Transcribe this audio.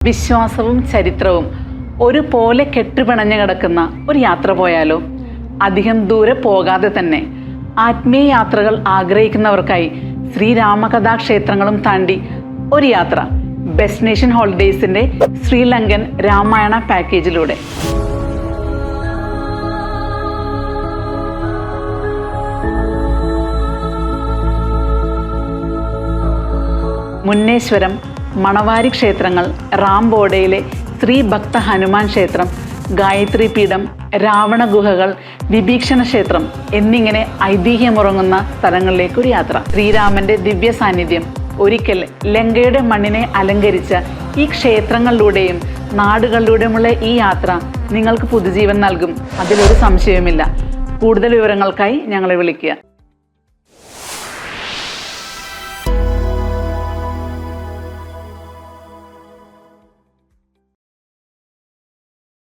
വിശ്വാസവും ചരിത്രവും ഒരുപോലെ കെട്ടുപിണഞ്ഞു കിടക്കുന്ന ഒരു യാത്ര പോയാലോ? അധികം ദൂരെ പോകാതെ തന്നെ ആത്മീയ യാത്രകൾ ആഗ്രഹിക്കുന്നവർക്കായി ശ്രീരാമകഥാ ക്ഷേത്രങ്ങളും താണ്ടി ഒരു യാത്ര. ഡെസ്റ്റിനേഷൻ ഹോളിഡേയ്സിന്റെ ശ്രീലങ്കൻ രാമായണ പാക്കേജിലൂടെ മുന്നേശ്വരം മണവാരി ക്ഷേത്രങ്ങൾ റാംബോഡയിലെ ശ്രീ ഭക്ത ഹനുമാൻ ക്ഷേത്രം ഗായത്രി പീഠം രാവണ ഗുഹകൾ വിഭീഷണ ക്ഷേത്രം എന്നിങ്ങനെ ഐതിഹ്യമുറങ്ങുന്ന സ്ഥലങ്ങളിലേക്കൊരു യാത്ര. ശ്രീരാമന്റെ ദിവ്യ സാന്നിധ്യം ഒരിക്കൽ ലങ്കയുടെ മണ്ണിനെ അലങ്കരിച്ച ഈ ക്ഷേത്രങ്ങളിലൂടെയും നാടുകളിലൂടെയുമുള്ള ഈ യാത്ര നിങ്ങൾക്ക് പുതുജീവൻ നൽകും. അതിലൊരു സംശയവുമില്ല. കൂടുതൽ വിവരങ്ങൾക്കായി ഞങ്ങളെ വിളിക്കുക.